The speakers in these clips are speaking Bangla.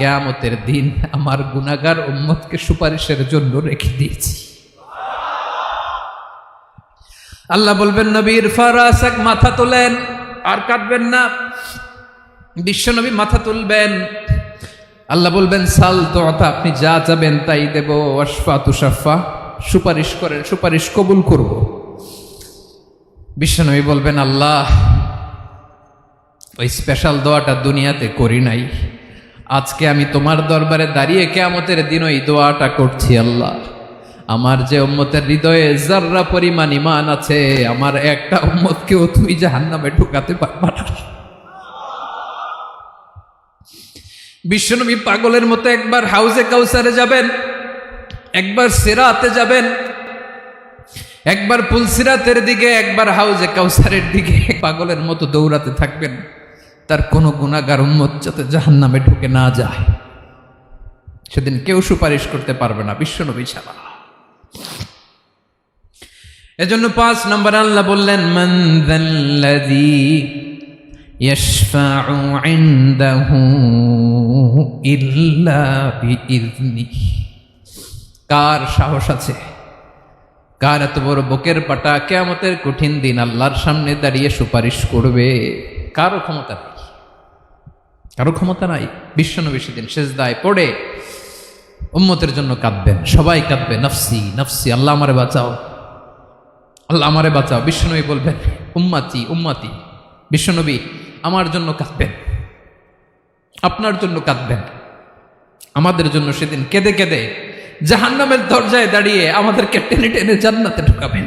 কেয়ামতের দিন আমার গুনাগার উম্মতকে সুপারিশের জন্য রেখে দিয়েছি। আল্লাহ বলবেন, নবীর ফারাসাক মাথা তোলেন আর কাটবেন না। বিশ্বনবী মাথা তুলবেন। আল্লাহ বলবেন, সাল তো আপনি যা যাবেন তাই দেব। অশফা তুষাফা সুপারিশ করেন, সুপারিশ কবুল করব। বিশ্বনবী বলবেন, আল্লাহ, ওই স্পেশাল দোয়াটা দুনিয়াতে করি নাই। আজকে আমি তোমার দরবারে দাঁড়িয়ে কেয়ামতের দিন ওই দোয়াটা করছি, আল্লাহ। আমার যে উম্মতের হৃদয়ে জাররা পরিমাণ ইমান আছে, আমার একটা উম্মতকেও তুই জাহান্নামে ঢুকাতে পারবা না। বিশ্বনবী পাগলের মতো একবার হাউজে কাউসারে যাবেন, একবার সেরাতে যাবেন, একবার পুলসিরাতের দিকে, একবার হাউজে কাউসারের দিকে। পাগলের মতো দৌড়াতে থাকবেন। তার কোনো গুণাগার উম্মত যাতে জাহান নামে ঢুকে না যায় সেদিন কেউ সুপারিশ করতে পারবে না বিশ্বনবী ছাড়া এজন্য পাঁচ নম্বর আল্লাহ বললেন মন্দাল্লাযী يشفع عنده إلا بإذنه কার সাহস আছে কার এত বড় বুকের পাটা কেয়ামতের কঠিন দিন আল্লাহর সামনে দাঁড়িয়ে সুপারিশ করবে কারো ক্ষমতা নেই কারও ক্ষমতা নাই, বিশ্বনবী সেদিন শেষদায় পড়ে উম্মতের জন্য কাঁদবেন। সবাই কাঁদবে, নফসি নফসি, আল্লাহ আমারে বাঁচাও। আল্লাহ আমারে বাঁচাও। বিশ্বনবী বলবেন, উম্মাতি উম্মাতি, বিশ্বনবী আমার জন্য কাঁদবেন। আপনার জন্য কাঁদবেন। আমাদের জন্য সেদিন কেঁদে কেঁদে জাহান্নামের দরজায় দাঁড়িয়ে আমাদেরকে টেনে টেনে জান্নাতে ঢুকাবেন।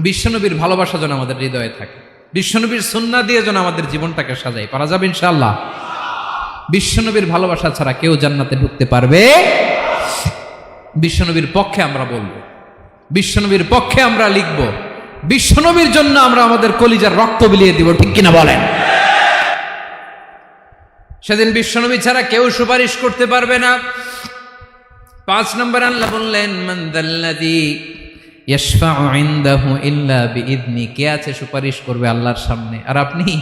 বিশ্বনবীর ভালোবাসা যেন আমাদের হৃদয়ে থাকে। বিশ্বনবীর সুন্না দিয়ে যেন আমাদের জীবনটাকে সাজাই পারা যাবে ইনশাল্লাহ বিশ্বনবীর ভালোবাসা ছাড়া কেউ জান্নাতে ঢুকতে পারবে? বিশ্বনবীর পক্ষে আমরা বলব। বিশ্বনবীর পক্ষে আমরা লিখব। বিশ্বনবীর জন্য আমরা আমাদের কলিজার রক্ত বিলিয়ে দিব, ঠিক কিনা বলেন? সেদিন বিশ্বনবী ছাড়া কেউ সুপারিশ করতে পারবে না। পাঁচ নম্বর আল্লাহ বললেন মান্দাল্লাদি ইল্লা বিইذনি কে আছে সুপারিশ করবে আল্লাহর সামনে? আর আপনি?